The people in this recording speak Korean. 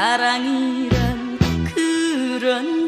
사랑이란 그런